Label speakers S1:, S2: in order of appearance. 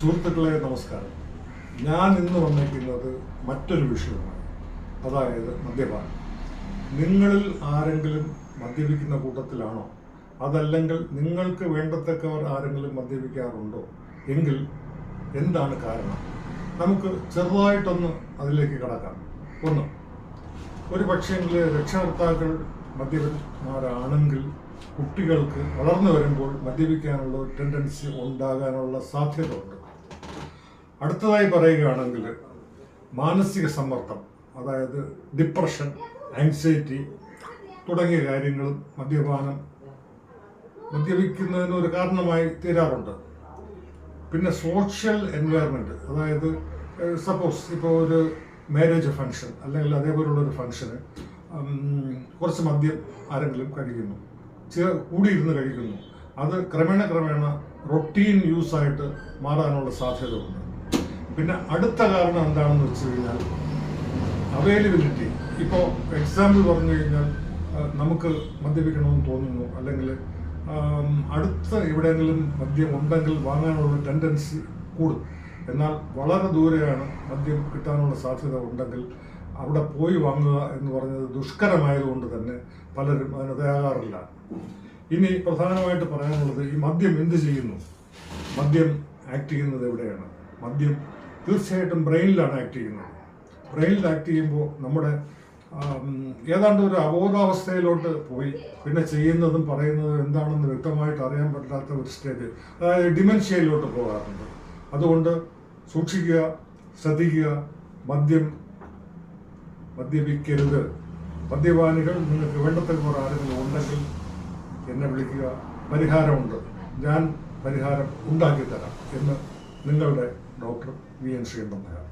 S1: സുഹൃത്തുക്കളെ നമസ്കാരം. ഞാൻ ഇന്ന് വന്നിരിക്കുന്നത് മറ്റൊരു വിഷയമാണ് അതായത് മദ്യപാനം. നിങ്ങളിൽ ആരെങ്കിലും മദ്യപിക്കുന്ന കൂട്ടത്തിലാണോ? അതല്ലെങ്കിൽ നിങ്ങൾക്ക് വേണ്ടത്തക്കവർ ആരെങ്കിലും മദ്യപിക്കാറുണ്ടോ? എങ്കിൽ എന്താണ് കാരണം? നമുക്ക് ചെറുതായിട്ടൊന്ന് അതിലേക്ക് കടക്കാം. ഒന്ന് ഒരു പക്ഷേങ്കിൽ രക്ഷകർത്താക്കൾ മദ്യപന്മാരാണെങ്കിൽ കുട്ടികൾക്ക് വളർന്നു വരുമ്പോൾ മദ്യപിക്കാനുള്ള ടെൻഡൻസി ഉണ്ടാകാനുള്ള സാധ്യത ഉണ്ട് അടുത്തതായി പറയുകയാണെങ്കിൽ മാനസിക സമ്മർദ്ദം അതായത് ഡിപ്രഷൻ ആങ്സൈറ്റി തുടങ്ങിയ കാര്യങ്ങളും മദ്യപാനം മദ്യപിക്കുന്നതിന് ഒരു കാരണമായി തീരാറുണ്ട്. പിന്നെ സോഷ്യൽ എൻവയറമെന്റ് അതായത് സപ്പോസ് ഇപ്പോൾ ഒരു മാരേജ് ഫംഗ്ഷൻ അല്ലെങ്കിൽ അതേപോലുള്ള ഒരു ഫംഗ്ഷന് കുറച്ച് മദ്യം ആരെങ്കിലും കഴിക്കുന്നു ചെ കൂടിയിരുന്ന് കഴിക്കുന്നു അത് ക്രമേണ ക്രമേണ റൊട്ടീൻ യൂസായിട്ട് മാറാനുള്ള സാധ്യത ഉണ്ട് പിന്നെ അടുത്ത കാരണം എന്താണെന്ന് വെച്ച് കഴിഞ്ഞാൽ അവൈലബിലിറ്റി ഇപ്പോൾ എക്സാമ്പിൾ പറഞ്ഞു കഴിഞ്ഞാൽ നമുക്ക് മദ്യപിക്കണമെന്ന് തോന്നുന്നു അല്ലെങ്കിൽ അടുത്ത എവിടെയെങ്കിലും മദ്യം ഉണ്ടെങ്കിൽ വാങ്ങാനുള്ള ടെൻഡൻസി കൂടും. എന്നാൽ വളരെ ദൂരെയാണ് മദ്യം കിട്ടാനുള്ള സാധ്യത ഉണ്ടെങ്കിൽ അവിടെ പോയി വാങ്ങുക എന്ന് പറഞ്ഞത് ദുഷ്കരമായതുകൊണ്ട് തന്നെ പലരും അതിന് തയ്യാറാറില്ല ഇനി പ്രധാനമായിട്ട് പറയാനുള്ളത് ഈ മദ്യം എന്ത് ചെയ്യുന്നു? മദ്യം ആക്ട് ചെയ്യുന്നത് എവിടെയാണ്? മദ്യം തീർച്ചയായിട്ടും ബ്രെയിനിലാണ് ആക്ട് ചെയ്യുന്നത്. ബ്രെയിനിൽ ആക്ട് ചെയ്യുമ്പോൾ നമ്മുടെ ഏതാണ്ട് ഒരു അബോധാവസ്ഥയിലോട്ട് പോയി. പിന്നെ ചെയ്യുന്നതും പറയുന്നതും എന്താണെന്ന് വ്യക്തമായിട്ട് അറിയാൻ പറ്റാത്ത ഒരു സ്റ്റേജ് അതായത് ഡിമെൻഷ്യയിലോട്ട് പോകാറുണ്ട്. അതുകൊണ്ട് സൂക്ഷിക്കുക ശ്രദ്ധിക്കുക മദ്യം മദ്യപിക്കരുത്. മദ്യപാനികൾ നിങ്ങൾക്ക് വേണ്ടത്തക്ക ആരെങ്കിലും ഉണ്ടെങ്കിൽ എന്നെ വിളിക്കുക. പരിഹാരമുണ്ട്. ഞാൻ പരിഹാരം ഉണ്ടാക്കി തരാം എന്ന് നിങ്ങളുടെ doctor V N Sreekantan Nair